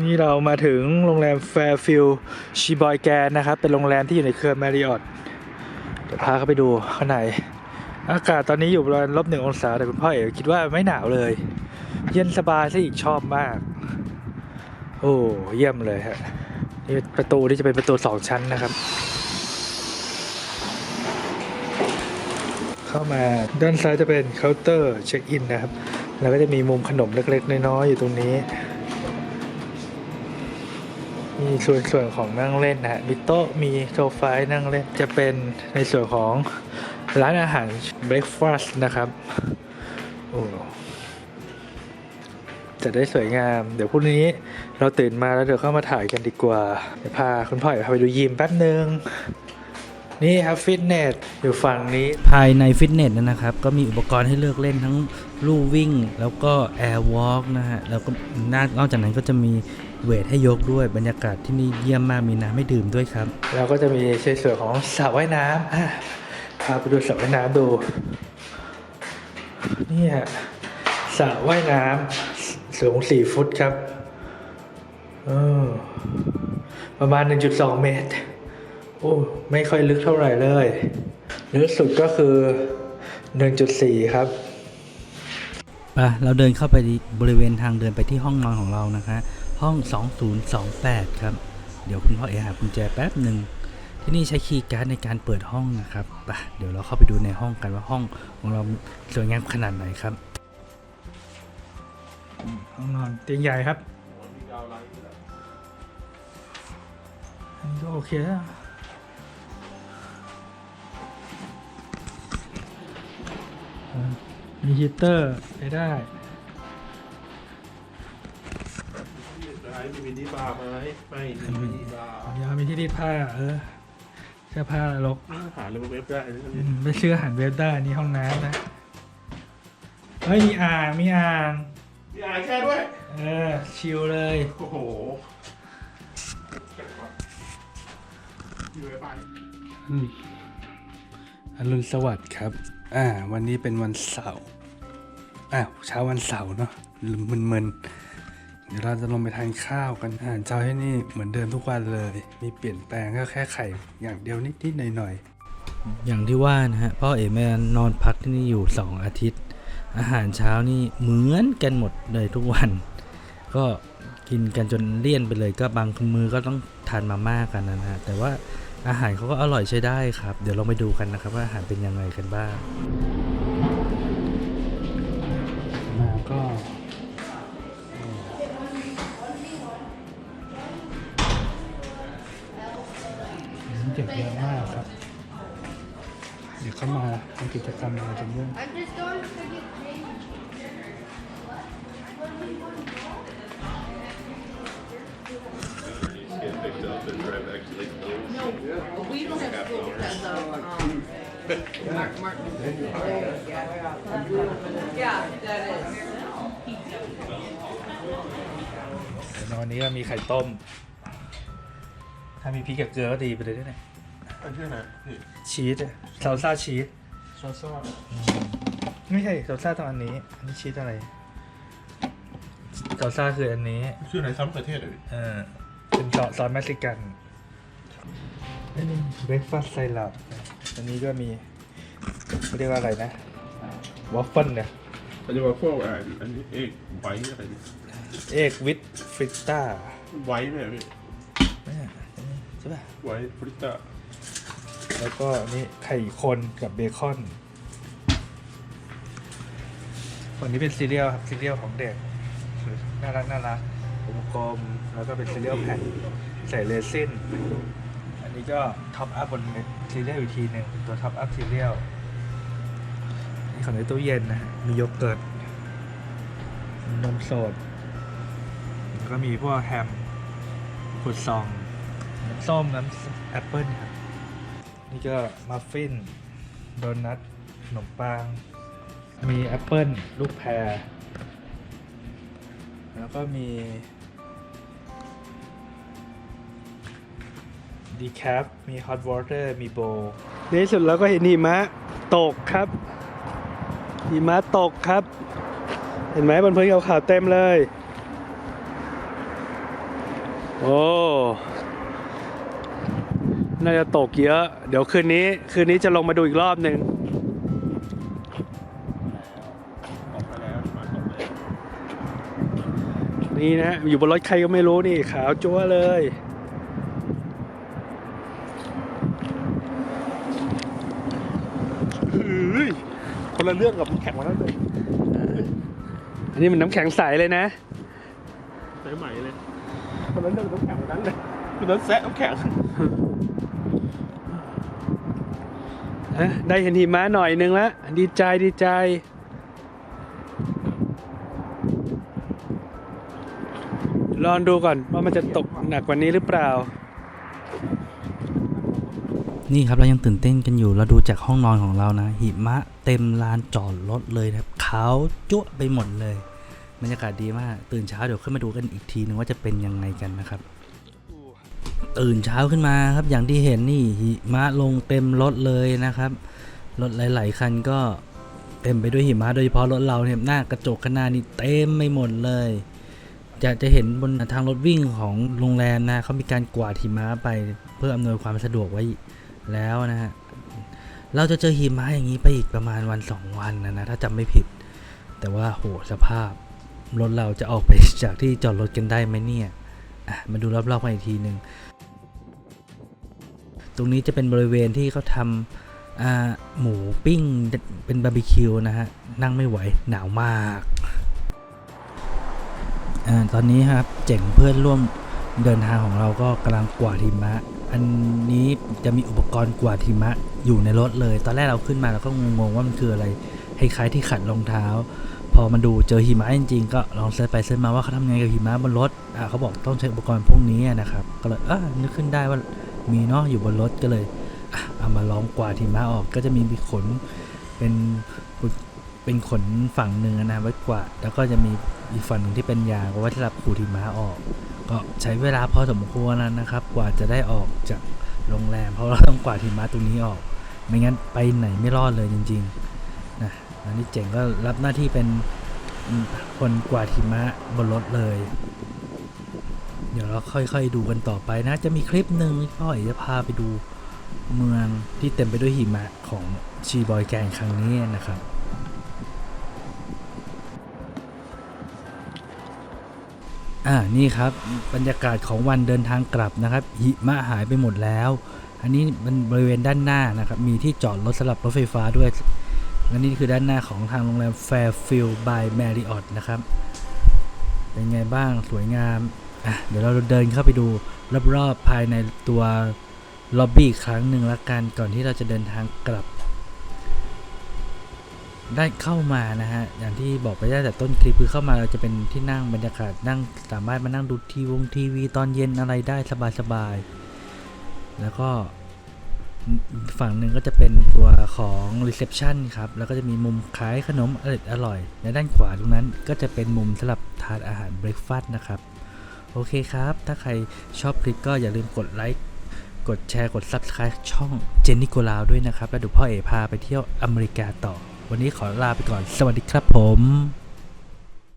นี่เรามาถึงโรงแรมแฟร์ฟิลชีบอยแกนนะครับ เป็นโรงแรมที่อยู่ในเครือแมริออตเดี๋ยวพาเข้าไปดูข้างในอากาศตอนนี้อยู่ประมาณลบหนึ่งองศาแต่คุณพ่อเอ๋คิดว่าไม่หนาวเลย เย็นสบายซะอีกชอบมาก โอ้เยี่ยมเลยฮะนี่ประตูที่จะเป็นประตูสองชั้นนะครับ เข้ามาด้านซ้ายจะเป็นเคาน์เตอร์เช็คอินนะครับ แล้วก็จะมีมุมขนมเล็กๆ น้อยๆอยู่ตรงนี้ มีส่วนส่วนของนั่งเล่นนะฮะมีโต๊ะมีโซฟาให้นั่งเล่น จะเป็นในส่วนของร้านอาหารเบรคฟาสต์นะครับ โอ้จะได้สวยงาม เดี๋ยวพรุ่งนี้เราตื่นมาแล้วเดี๋ยวเข้ามาถ่ายกันดีกว่า เดี๋ยวพาคุณพ่อพาไปดูยิมแป๊บหนึ่งนี่ครับฟิตเนสอยู่ฝั่งนี้ภายในฟิตเนสนะครับ ก็มีอุปกรณ์ให้เลือกเล่นทั้งลู่วิ่ง แล้วก็แอร์วอล์กนะฮะแล้วก็นอกจากนั้นก็จะมี เวทให้ยกด้วยบรรยากาศที่นี่เยี่ยมมากมีน้ำให้ดื่มด้วยครับ เราก็จะมีในส่วนของสระว่ายน้ำอะพาไปดูสระว่ายน้ำดูนี่ฮะสระว่ายน้ำสูง4ฟุตครับเออประมาณ 1.2 เมตร โอ้ไม่ค่อยลึกเท่าไหร่เลยลึกสุดก็คือ 1.4 ครับไปะเราเดินเข้าไปบริเวณทางเดินไปที่ห้องนอนของเรานะคะ ห้อง 2028 ครับ เดี๋ยวคุณพ่อเอหากุญแจแป๊บหนึ่ง ที่นี่ใช้คีย์การ์ดในการเปิดห้องนะครับปะเดี๋ยวเราเข้าไปดูในห้องกันว่าห้องของเราสวยงามขนาดไหนครับ ห้องนอนเตียงใหญ่ครับ อันนี้ก็โอเคแล้วอ่ามีฮีเตอร์ใช้ได้ ร้านมีมินิบาร์ไหมไม่มีมินิบาร์เดี๋ยวมีที่รีดผ้า เออเสื้อผ้าลกหาเรื่องเว็บได้นะอืมไม่เชื่อหันเว็บได้นี่ห้องน้ำนะเฮ้ยมีอ่างมีอ่าง มีอ่านแค่ด้วย เออ ชิลเลย โอ้โหอยู่ไปอรุณสวัสดิ์ครับ อ่า วันนี้เป็นวันเสาร์ อ้าว เช้าวันเสาร์เนาะมึนๆ เดี๋ยวเราจะลงไปทานข้าวกันอาหารเช้าที่นี่เหมือนเดิมทุกวันเลย มีเปลี่ยนแปลงก็แค่ไข่อย่างเดียวนิดๆหน่อยๆอย่างที่ว่านะฮะพ่อเอ๋แม่นอนพักที่นี่อยู่ 2 อาทิตย์ อาหารเช้านี่เหมือนกันหมดเลยทุกวัน ก็กินกันจนเลี่ยนไปเลยก็บางมือก็ต้องทานมาม่ากันนะฮะแต่ว่าอาหารเขาก็อร่อยใช้ได้ครับ เดี๋ยวเราไปดูกันนะครับว่าอาหารเป็นยังไงกันบ้าง เด็กเยอะมากครับ เดี๋ยวเข้ามาทำกิจกรรมอะไรกันด้วย I'm just going to get changed. No, we don't have school because of, um, Mark, Martin. Yeah, that is. เดี๋ยววันนี้ก็มีไข่ต้ม ถ้ามีพริกกับเกลือก็ดีไปเลยด้วยเนี่ยอันที่ไหนพี่ชีสอะซาลซ่าชีสซอสซอสไม่ใช่ซาลซ่าตรงอันนี้ อันนี้ชีสอะไรซาลซ่าคืออันนี้ชื่อไหนซ้ำประเทศเหรอพี่เออเป็นซอสซอสเม็กซิกันนี่เบรคฟาสต์ไซรัปอันนี้ก็มีเขาเรียกว่าอะไรนะวอฟเฟิลเนี่ยปัจจุบันพวกอ่าอันนี้เอกไว้อะไรพี่เอกวิดฟริตต้าไว้เนี่ยพี่ ใช่ป่ะ ไว้ฟริต้าแล้วก็นี่ไข่คนกับเบคอนวันนี้เป็นซีเรียลครับซีเรียลของเด็กน่ารักน่ารักกลมๆแล้วก็เป็นซีเรียลแผ่นใส่เรซินอันนี้ก็ท็อปอัพบนซีเรียลอีกทีหนึ่งตัวท็อปอัพซีเรียลนี่ของในตู้เย็นนะฮะมีโยเกิร์ตมีนมสดแล้วก็มีพวกแฮมขุดซอง น้ำส้มน้ำแอปเปิ้ลครับ นี่ก็มัฟฟินโดนัทขนมปัง มีแอปเปิลลูกแพร แล้วก็มีดีแคปมีฮอตวอเตอร์มีโบในที่สุดเราก็เห็นหิมะตกครับ หิมะตกครับ เห็นไหมบนพื้นขาวๆเต็มเลย โอ้ น่าจะตกเยอะ เดี๋ยวคืนนี้ คืนนี้จะลงมาดูอีกรอบหนึ่งออกไปแล้วมาตกเลยนี่นะ อยู่บนรถใครก็ไม่รู้นี่ ขาวจั๊วเลยเฮ้ยคนละเรื่องกับน้ำแข็งวันนั้นเลยอันนี้มันน้ำแข็งใสเลยนะ ใส่ใหม่เลยคนละเรื่องกับน้ำแข็งวันนั้นเลยคนนั้นแซะน้ำแข็ง ฮะ ได้เห็นหิมะหน่อยนึงละดีใจดีใจ ลองดูก่อนว่ามันจะตกหนักกว่านี้หรือเปล่า นี่ครับเรายังตื่นเต้นกันอยู่เราดูจากห้องนอนของเรานะ หิมะเต็มลานจอดรถเลยครับขาวจั่วไปหมดเลยบรรยากาศดีมาก ตื่นเช้าเดี๋ยวขึ้นมาดูกันอีกทีนึงว่าจะเป็นยังไงกันนะครับ ตื่นเช้าขึ้นมาครับอย่างที่เห็นนี่หิมะลงเต็มรถเลยนะครับรถหลาย ๆ คันก็เต็มไปด้วยหิมะโดยเฉพาะรถเราเนี่ยหน้ากระจกข้างหน้านี่เต็มไม่หมดเลย จะจะเห็นบนทางรถวิ่งของโรงแรมนะเขามีการกวาดหิมะไปเพื่ออำนวยความสะดวกไว้แล้วนะฮะเราจะเจอหิมะอย่างนี้ไปอีกประมาณวันสองวันนะนะถ้าจำไม่ผิด แต่ว่าโหสภาพรถเราจะออกไปจากที่จอดรถกันได้ไหมเนี่ยมาดูรอบๆกันอีกทีหนึ่ง ตรงนี้จะเป็นบริเวณที่เขาทำหมูปิ้งเป็นบาร์บีคิวนะฮะ นั่งไม่ไหวหนาวมากอตอนนี้ครับเจ๋งเพื่อนร่วมเดินทางของเราก็กำลังกวาดหิมะ อันนี้จะมีอุปกรณ์กวาดหิมะอยู่ในรถเลย ตอนแรกเราขึ้นมาเราก็งงๆว่ามันคืออะไรคล้ายๆที่ขัดรองเท้า พอมาดูเจอหิมะจริงๆ ก็ลองเสิร์ชไปเสิร์ชมาว่าเขาทำไงกับหิมะบนรถเขาบอกต้องใช้อุปกรณ์พวกนี้นะครับ ก็เลยเออนึกขึ้นได้ว่า มีเนาะอยู่บนรถก็เลยเอามาลองกวาดหิมะออกก็จะมีขนเป็นเป็นขนฝั่งหนึ่งนะไว้กวาดแล้วก็จะมีอีกฝั่งหนึ่งที่เป็นยางไว้สำหรับขูดหิมะออก ก็ใช้เวลาพอสมควรแล้วนะครับ กว่าจะได้ออกจากโรงแรม เพราะเราต้องกวาดหิมะตรงนี้ออก ไม่งั้นไปไหนไม่รอดเลยจริงๆนะอันนี้เจ๋งก็รับหน้าที่เป็นคนกวาดหิมะบนรถเลย เดี๋ยวเราค่อย ๆ ดูกันต่อไปนะ จะมีคลิปหนึ่งที่พ่อเอ๋จะพาไปดูเมืองที่เต็มไปด้วยหิมะของชีบอยแกงครั้งนี้นะครับอ่านี่ครับบรรยากาศของวันเดินทางกลับนะครับหิมะหายไปหมดแล้ว อันนี้มันบริเวณด้านหน้านะครับมีที่จอดรถสำหรับรถไฟฟ้าด้วยและนี่คือด้านหน้าของทางโรงแรม Fairfield by Marriott นะครับ เป็นไงบ้างสวยงาม อะเดี๋ยวเราเดินเข้าไปดูรอบๆภายในตัวล็อบบี้อีกครั้งหนึ่งละกันก่อนที่เราจะเดินทางกลับ ได้เข้ามานะฮะ อย่างที่บอกไปได้แต่ต้นคลิปคือเข้ามาเราจะเป็นที่นั่งบรรยากาศนั่งสามารถมานั่งดูทีวงทีวีตอนเย็นอะไรได้สบายๆ แล้วก็ฝั่งหนึ่งก็จะเป็นตัวของรีเซพชันครับ แล้วก็จะมีมุมขายขนมอร่อยอร่อยในด้านขวาตรงนั้นก็จะเป็นมุมสำหรับทานอาหารเบรคฟาสต์นะครับ โอเคครับ ถ้าใครชอบคลิปก็อย่าลืมกดไลค์ กดแชร์ กด Subscribe ช่องเจนนิโกลาวด้วยนะครับ แล้วดูพ่อเอพาไปเที่ยวอเมริกาต่อ วันนี้ขอลาไปก่อน สวัสดีครับผม